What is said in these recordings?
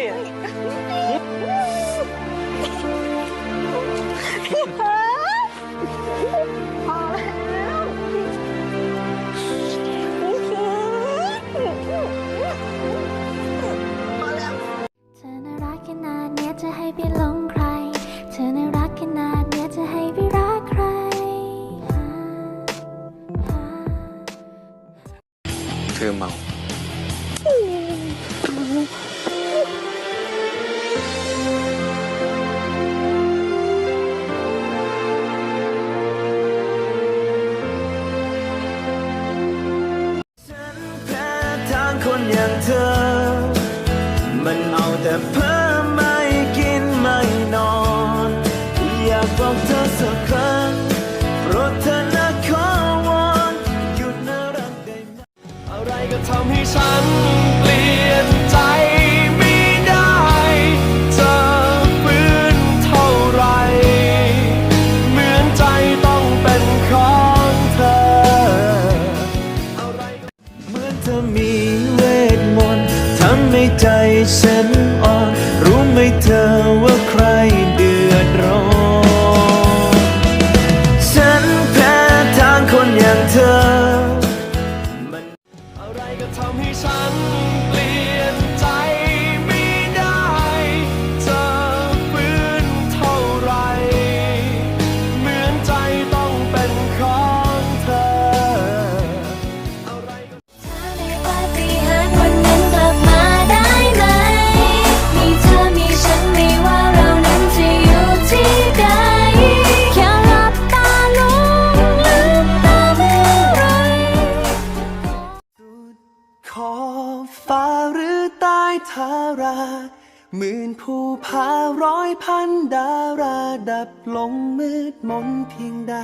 Yeah. คนอย่างเธอ มันเอาแต่เพ้อไม่กินไม่นอน อยากบอกเธอสักครั้งโปรดเธอนะขอวอนหยุดน่ารักได้ไหมอะไรก็ทำให้ฉันเปลี่ยนใจไม่ได้เธอฟื้นเท่าไร เหมือนใจต้องเป็นของเธอ อะไรก็เหมือนเธอมี ให้ใจฉันอ่อน รู้ไหมเธอว่าใคร รือใต้ทาราหมื่นภูผาร้อยพันดาราดับลงมืดมนเพียงใด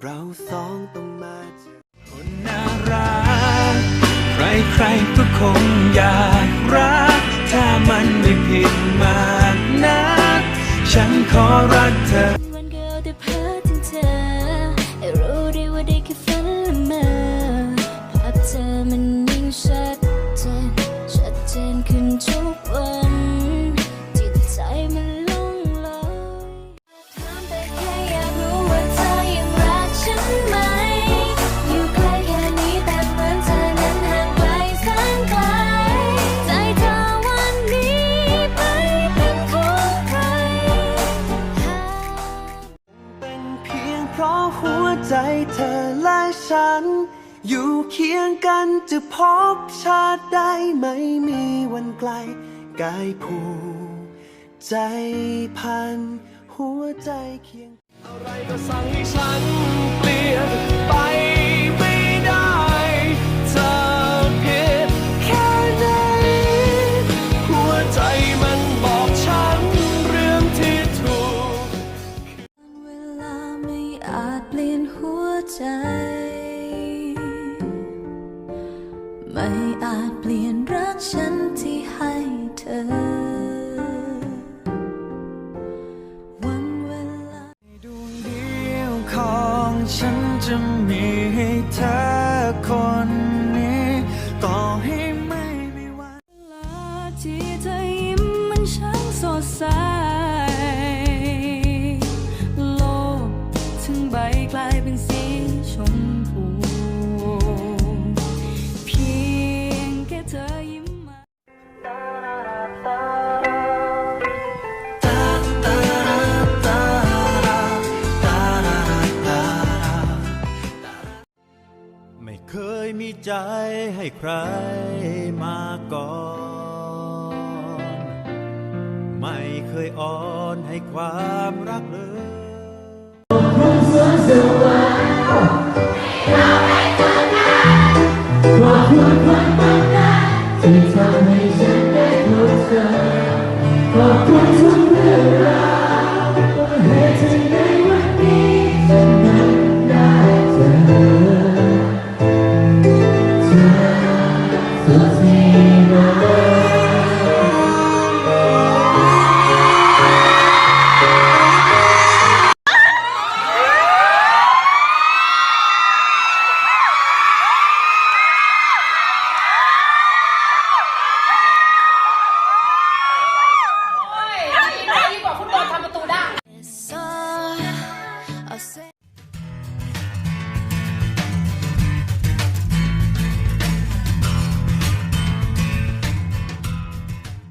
เราสองต้องมาเจอคนน่ารักใครใครก็คงอยากรัก ถ้ามันไม่ผิดมากนัก ฉันขอรักเธอ ใจเธอและฉัน อยู่เคียงกันจะพบชาติได้ไม่มีวันไกล กายผูกใจพัน หัวใจเคียง อะไรก็สั่งให้ฉัน ไม่อาจเปลี่ยนรักฉันที่ให้เธอ วันเวลาดวงเดียวของฉันจะมีให้เธอ มีใจให้ใครมาก่อน ไม่เคยอ่อนให้ความรักเลยที่ทำให้ฉันได้พบเธอขอบคุณทุกเรื่องราว Say